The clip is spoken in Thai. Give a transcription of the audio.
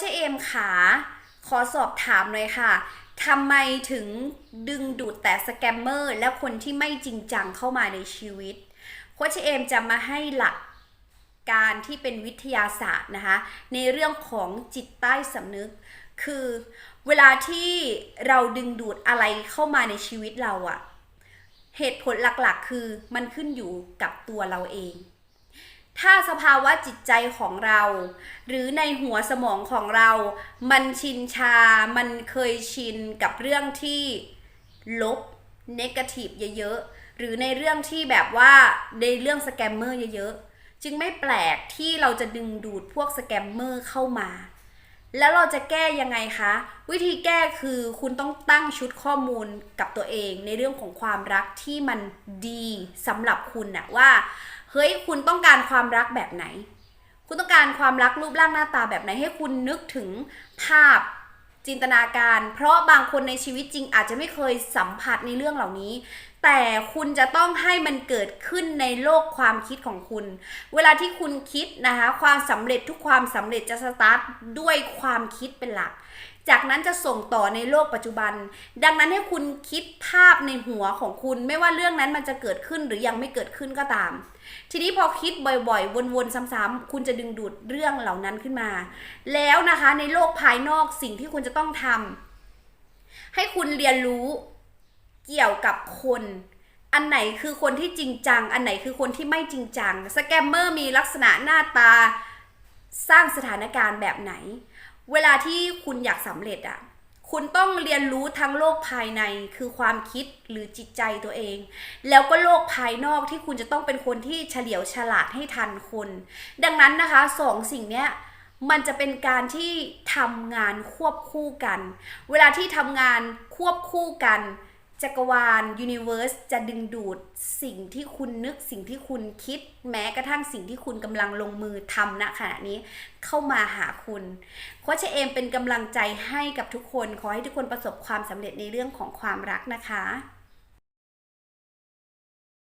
ชเอมขาขอสอบถามเลยค่ะทำไมถึงดึงดูดแต่สแกมเมอร์ และคนที่ไม่จริงจังเข้ามาในชีวิตโคชเอมจะมาให้หลักการที่เป็นวิทยาศาสตร์นะคะ ในเรื่องของจิตใต้สำนึก คือเวลาที่เราดึงดูดอะไรเข้ามาในชีวิตเราอะเหตุผลหลักๆ คือมันขึ้นอยู่กับตัวเราเอง ถ้าสภาวะจิตใจของเรา หรือในหัวสมองของเรา มันชินชา มันเคยชินกับเรื่องที่ลบเนกาทีฟเยอะๆ หรือในเรื่องที่แบบว่าในเรื่องสแกมเมอร์เยอะๆ จึงไม่แปลกที่เราจะดึงดูดพวกสแกมเมอร์เข้ามา แล้วเราจะแก้ยังไงคะ วิธีแก้คือคุณต้องตั้งชุดข้อมูลกับตัวเอง ในเรื่องของความรักที่มันดีสำหรับคุณนะว่าเฮ้ยคุณต้องการความรักแบบไหน คุณต้องการความรักรูปร่างหน้าตาแบบไหนให้คุณนึกถึงภาพจินตนาการ เพราะบางคนในชีวิตจริงอาจจะไม่เคยสัมผัสในเรื่องเหล่านี้ แต่คุณจะต้องให้มันเกิดขึ้นในโลกความคิดของคุณ เวลาที่คุณคิดนะคะ ความสำเร็จทุกความสำเร็จจะสตาร์ทด้วยความคิดเป็นหลัก จากนั้นจะส่งต่อในโลกปัจจุบัน ดังนั้นให้คุณคิดภาพในหัวของคุณ ไม่ว่าเรื่องนั้นมันจะเกิดขึ้นหรือยังไม่เกิดขึ้นก็ตาม ทีนี้พอคิดบ่อยๆ วนๆ ซ้ำๆ คุณจะดึงดูดเรื่องเหล่านั้นขึ้นมา แล้วนะคะในโลกภายนอกสิ่งที่คุณจะต้องทำให้คุณเรียนรู้ เกี่ยวกับคน อันไหนคือคนที่จริงจัง อันไหนคือคนที่ไม่จริงจัง สแกมเมอร์มีลักษณะหน้าตาสร้างสถานการณ์แบบไหน เวลาที่คุณอยากสำเร็จอะคุณต้องเรียนรู้ทั้งโลกภายในคือความคิดหรือจิตใจตัวเอง แล้วก็โลกภายนอกที่คุณจะต้องเป็นคนที่เฉลียวฉลาดให้ทันคน ดังนั้นนะคะสองสิ่งเนี้ยมันจะเป็นการที่ทำงานควบคู่กัน เวลาที่ทำงานควบคู่กัน จักรวาลยูนิเวอร์สจะดึงดูดสิ่งที่คุณนึกสิ่งที่คุณคิด แม้กระทั่งสิ่งที่คุณกำลังลงมือทำณขณะนี้เข้ามาหาคุณโคชเอมเป็นกำลังใจให้กับทุกคน ขอให้ทุกคนประสบความสำเร็จในเรื่องของความรักนะคะ